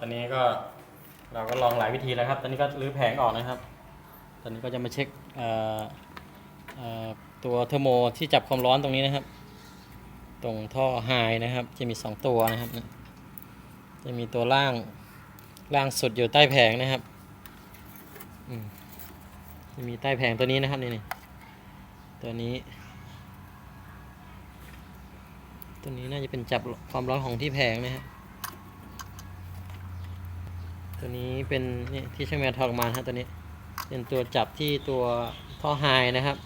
ตอนนี้ก็เราก็ลองหลายวิธีแล้วครับ ตอนนี้ก็รื้อแผงออกนะครับ ตอนนี้ก็จะมาเช็คตัวเทอร์โมที่จับความร้อนตรงนี้นะครับ ตรงท่อไฮนะครับ จะมี 2 ตัวนะครับ จะมีตัวล่างล่างสุดอยู่ใต้แผงนะครับจะมีใต้แผงตัวนี้นะครับนี่นี่ตัวนี้ ตัวนี้น่าจะเป็นจับความร้อนของที่แผงนะครับ ตัวนี้เป็นนี่ที่ช่างแมวถอกมานะครับตัวนี้ เป็นตัวจับที่ตัวท่อไฮนะครับ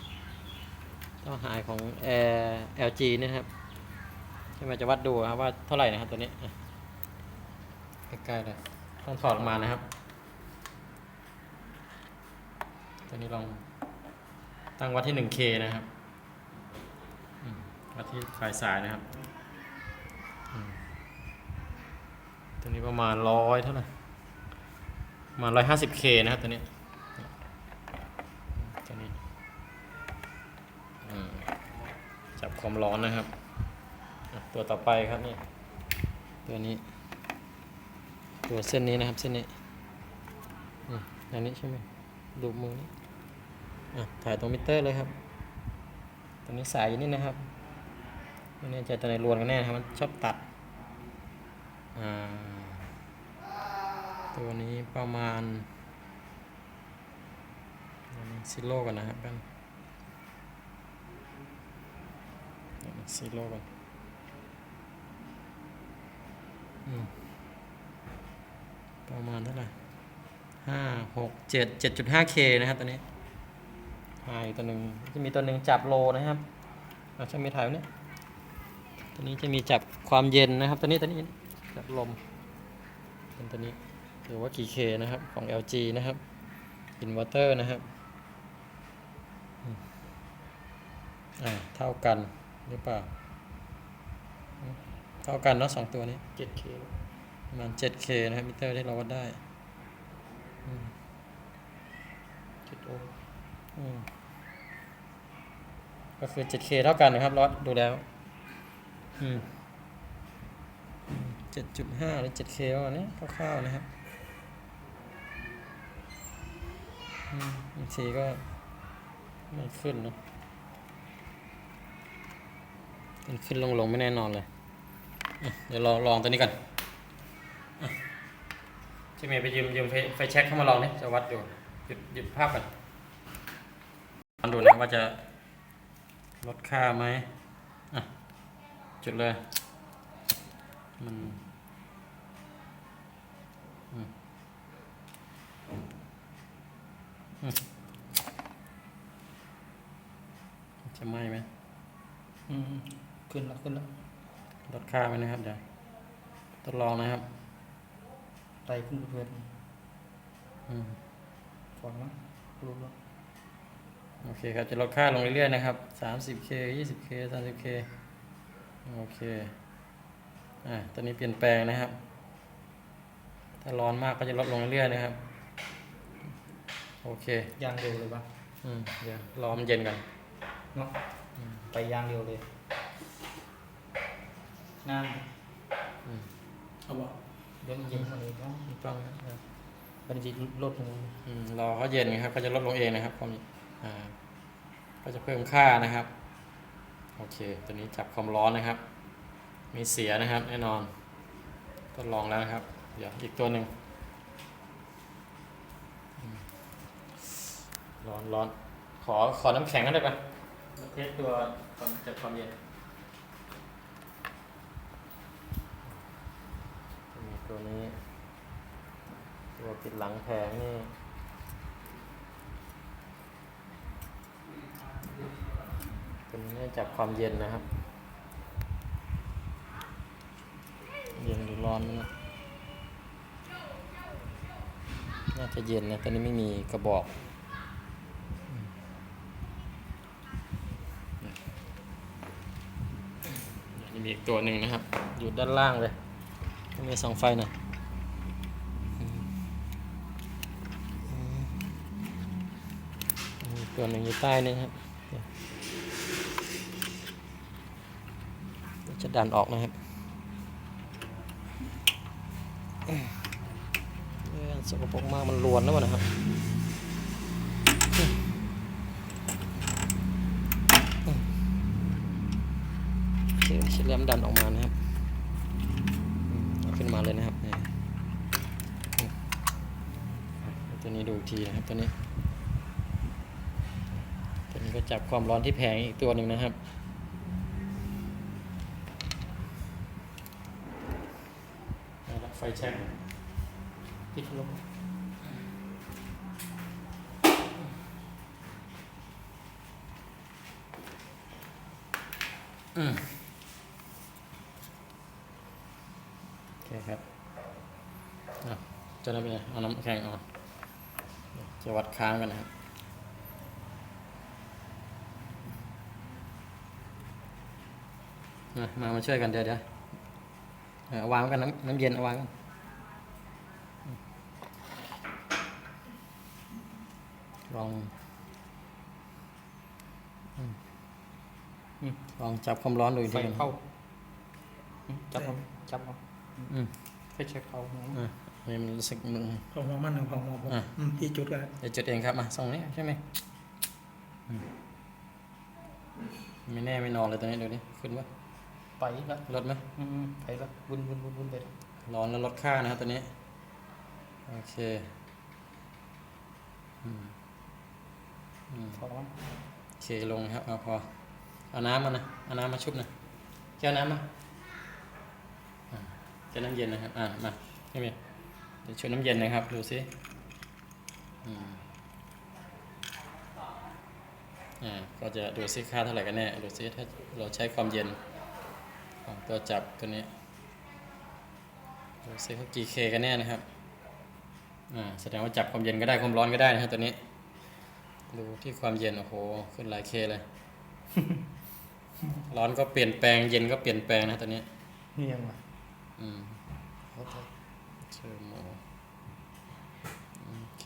ท่อไฮของ Air LG นะครับช่างแมวจะวัดดูครับว่าเท่าไหร่นะครับตัวนี้ใกล้ๆเลยต้องถอดออกมานะครับ ตัวนี้ลองตั้งวัดที่ 1K นะครับวัดที่ปลายสายนะครับ ตัวนี้ประมาณร้อยเท่าไหร่ มา 150K นะครับตัวนี้ตัวนี้จับความร้อนนะครับ ตัวต่อไปครับนี่ตัวนี้ ตัวเส้นนี้นะครับเส้นนี้อันนี้ใช่ไหมดูมือนี้อ่ถ่ายตรงมิเตอร์เลยครับตัวนี้สายอยู่นี่นะครับไม่แน่ใจตัวไหนรวนกันแน่ครับมันชอบตัดอ่า ตัวนี้ประมาณซิโร่กันนะครับกันซิโร่กันอืมประมาณเท่าไหร่ห้าหกเจ็ดเจ็ดจุดห้าเคนะครับตัวนี้หายตัวหนึ่งจะมีตัวหนึ่งจับโลนะครับเราจะมีถ่ายว้เนี่ยตัวนี้จะมีจับความเย็นนะครับ ตัวนี้ตัวนี้จับลมเป็นตัวนี้ หรือว่ากี่ K นะครับของ LG นะครับอินเวอร์เตอร์นะครับอืมอ่าเท่ากันหรือเปล่าอืมเท่ากันเนาะสองตัวนี้ 7K ประมาณ 7K นะครับมิเตอร์ที่เราวัดได้อืม7โอห์มอืมก็คือ 7K เท่ากันนะครับเราดูแล้วอืมอืม7.5 หรือ 7K ประมาณนี้คร่าวๆนะครับ อืมบางทีก็ไม่ขึ้นเนะขึ้นขึ้นลงลงไม่แน่นอนเลย เดี๋ยวลองลองตัวนี้ก่อนอะชิเมย์ไปยืมยืมไฟไฟแช็กเข้ามาลองนี่จะวัดดูหยุดหยุดภาพก่อนลองดูนะว่าจะลดค่าไหมอะจุดเลย มันอืม จะไหมไหมอืมขึ้นแล้วขึ้นแล้วลดค่าไหมนะครับเดี๋ยวทดลองนะครับไต่ขึ้นเพื่อนอืมฟังนะรู้แล้วโอเคครับ จะลดค่าลงเรื่อยๆนะครับ 30k 20k 30k โอเค อ่าตอนนี้เปลี่ยนแปลงนะครับ ถ้าร้อนมากก็จะลดลงเรื่อยๆนะครับ โอเคยางเร็วเลยปะอืม เดี๋ยวรอมันเย็นก่อน เนาะไปยางเร็วเลยงานอืมเอาบ่เดี๋ยวมันเย็นกว่านี้เนาะถูกต้องครับมันจะลดลงอืมรอเขาเย็นนะครับเขาจะลดลงเองนะครับความอ่าก็จะเพิ่มค่านะครับ โอเค ตัวนี้จับความร้อนนะครับ มีเสียนะครับ แน่นอนทดลองแล้วนะครับ เดี๋ยวอีกตัวหนึ่งอืมร้อนร้อนขอขอน้ำแข็งกันได้ปะมา เทสตัวความจับความเย็นมีตัวนี้ ตัวปิดหลังแผงนี่ตัวนี้น่าจะจับความเย็นนะครับ เย็นหรือร้อนนะน่าจะเย็นนะตอนนี้ไม่มีกระบอก มีอีกตัวหนึ่งนะครับ อยู่ด้านล่างเลยมีสองไฟหน่อยตัวหนึ่งอยู่ใต้นี่ครับจะดันออกนะครับสกปรกมากมันรวนแล้วนะครับ เคเช็ดแลมดันออกมานะครับเอาขึ้นมาเลยนะครับนี่อืมอะตัวนี้ดูอีกทีนะครับตัวนี้ตัวนี้ก็จับความร้อนที่แผงอีกตัวหนึ่งนะครับเอาละไฟแช็กปิดลงอืม โอเคครับอะจะได้เป็นไงเอาน้ำแข็งออกจะวัดค้างกันนะครับมามาช่วยกันเดี๋ยวเดี๋ยววางกันน้ำน้ำเย็นเอาวางกันลองลองจับความร้อนดูอีกไฟทีหนึ่งเข้าจับเอาจับเอา อืมไฟเช็คเข้าหัวอะนี่มันรู้สึกมึงของหัวมันหนึ่งของหัวผมอะ อืมอีกจุดก็เดี๋ยวจุดเองครับมาส่องนี้ใช่ไหมอืมไม่แน่ไม่นอนเลยตอนนี้ดูนี่ขึ้นวะไปแล้วลดไหมอืมไปแล้ววุ่นวุ่นวุ่นวุ่นไปแล้วร้อนแล้วลดค่านะครับตัวนี้ โอเคอืมอืมพอแล้วโอเคลงครับเอาพอเอาน้ำมานะเอาน้ำมาชุบหนะแก้วน้ำมาอ่า แก้วน้ำเย็นนะครับ อ่ามาไม่มีเดี๋ยวชุบน้ำเย็นนะครับ ดูสิอ่าก็จะดูซิค่าเท่าไหร่กันแน่ ดูซิถ้าเราใช้ความเย็นของตัวจับตัวนี้ ดูซิเขากี่เคกันแน่นะครับ อ่า แสดงว่าจับความเย็นก็ได้ความร้อนก็ได้นะครับตัวนี้ ดูที่ความเย็น โอ้โห ขึ้นหลายเคเลย ร้อนก็เปลี่ยนแปลง เย็นก็เปลี่ยนแปลงนะตัวนี้นี่ยังวะ อืมเขาใจเชิญโมโอเค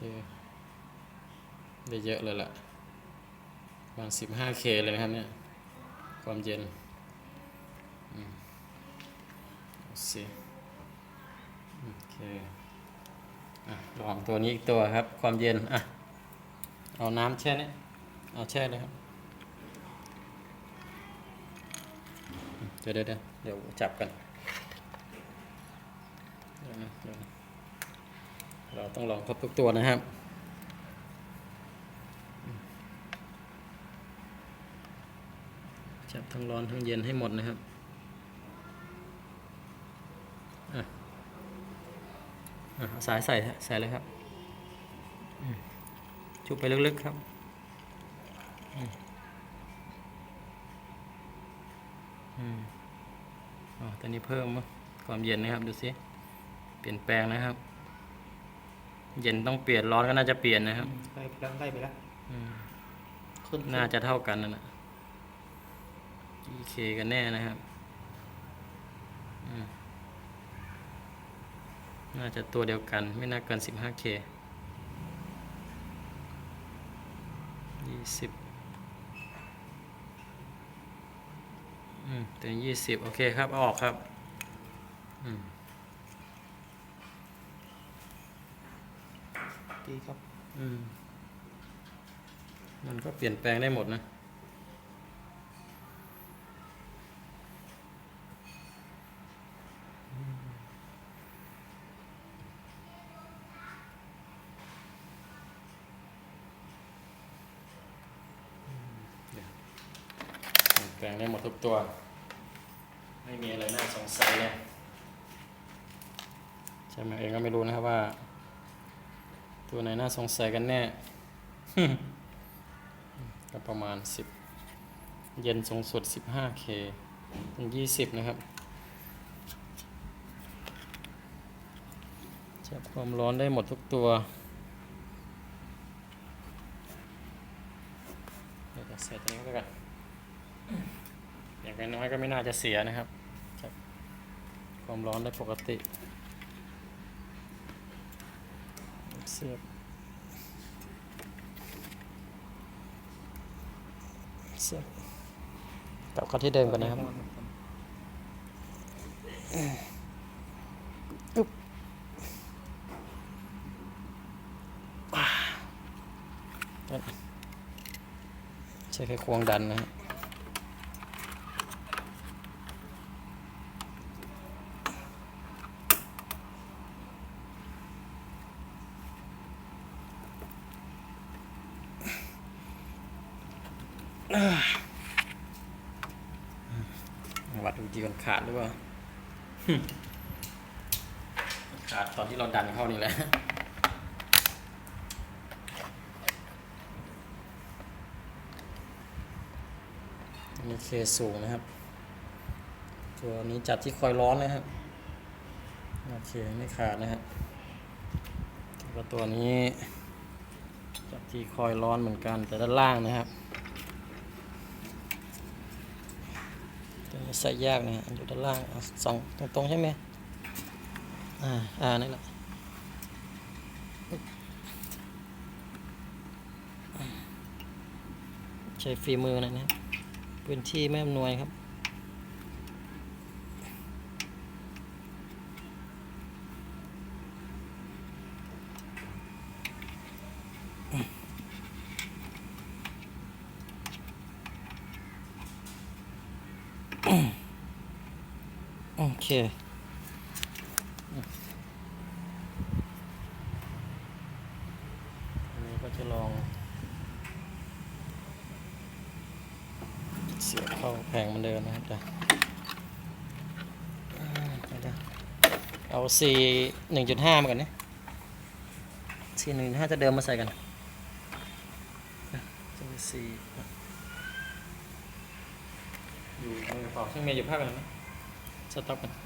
ได้เยอะเลยล่ะประมาณสิบห้าเคเลยครับเนี่ย ความเย็น อืมเอาสิโอเคอะลองตัวนี้อีกตัวครับ ความเย็น อะ เอาน้ำแช่เนี่ยเอาแช่เลยครับ เดี๋ยวเดี๋ยวเดี๋ยวจับกัน เราต้องลองครบทุกตัวนะครับจับทั้งร้อนทั้งเย็นให้หมดนะครับอะอะสายใส่ใส่เลยครับ ชุบไปลึกๆครับอืมอืมอ๋อตอนนี้เพิ่มความเย็นนะครับ ดูสิ เปลี่ยนแปลงนะครับ เย็นต้องเปลี่ยนร้อนก็น่าจะเปลี่ยนนะครับไล่ไปแล้วไล่ไปแล้วอืมขึ้นน่าจะเท่ากันนั่นแหละกี่เคกันแน่นะครับอืมน่าจะตัวเดียวกัน ไม่น่าเกิน 15K ยี่สิบอืมตัวนี้ยี่สิบโอเคครับเอาออกครับ อืม ดีครับ อืม มันก็เปลี่ยนแปลงได้หมดนะ เปลี่ยนแปลงได้หมดทุกตัว ไม่มีอะไรน่าสงสัยเลยใช่ไหมเองก็ไม่รู้นะครับว่า ตัวไหนน่าสงสัยกันแน่ ก็ประมาณ 10 เย็นสูงสุด 15K ถึง20 นะครับจับความร้อนได้หมดทุกตัวเดี๋ยวจะใส่ตัวนี้เข้าไปก่อนอย่างน้อยก็ไม่น่าจะเสียนะครับจับความร้อนได้ปกติ เสียบเสียบกลับกันที่เดิมก่อนนะครับอึ๊บใช้แค่ควงดันนะครับ ขาดหรือเปล่าขาดตอนที่เราดันเข้านี่แหละมีเคสูงนะครับ ตัวนี้จัดที่คอยร้อนนะครับ โอเคไม่ขาดนะครับแล้วตัวนี้จัดที่คอยร้อนเหมือนกันแต่ด้านล่างนะครับตัวนี้ ใส่ยากนะฮะอยู่ด้านล่างอสองตรงๆใช่ไหมอ่า อ่านี่แหละใช้ฝีมือนะเนี่ยพื้นที่ไม่อำนวยครับ โอ เค อันนี้ก็จะลอง เสียบเข้าแผงมันเดิมนะครับจ้ะเอาสี่หนึ่งจุดห้ามาก่อนนะสี่หนึ่งห้าจะเดิมมาใส่กันจะมีสี่อยู่เออเปล่าช่งเมียอยู่ภาคกันนะ สต็อปกัน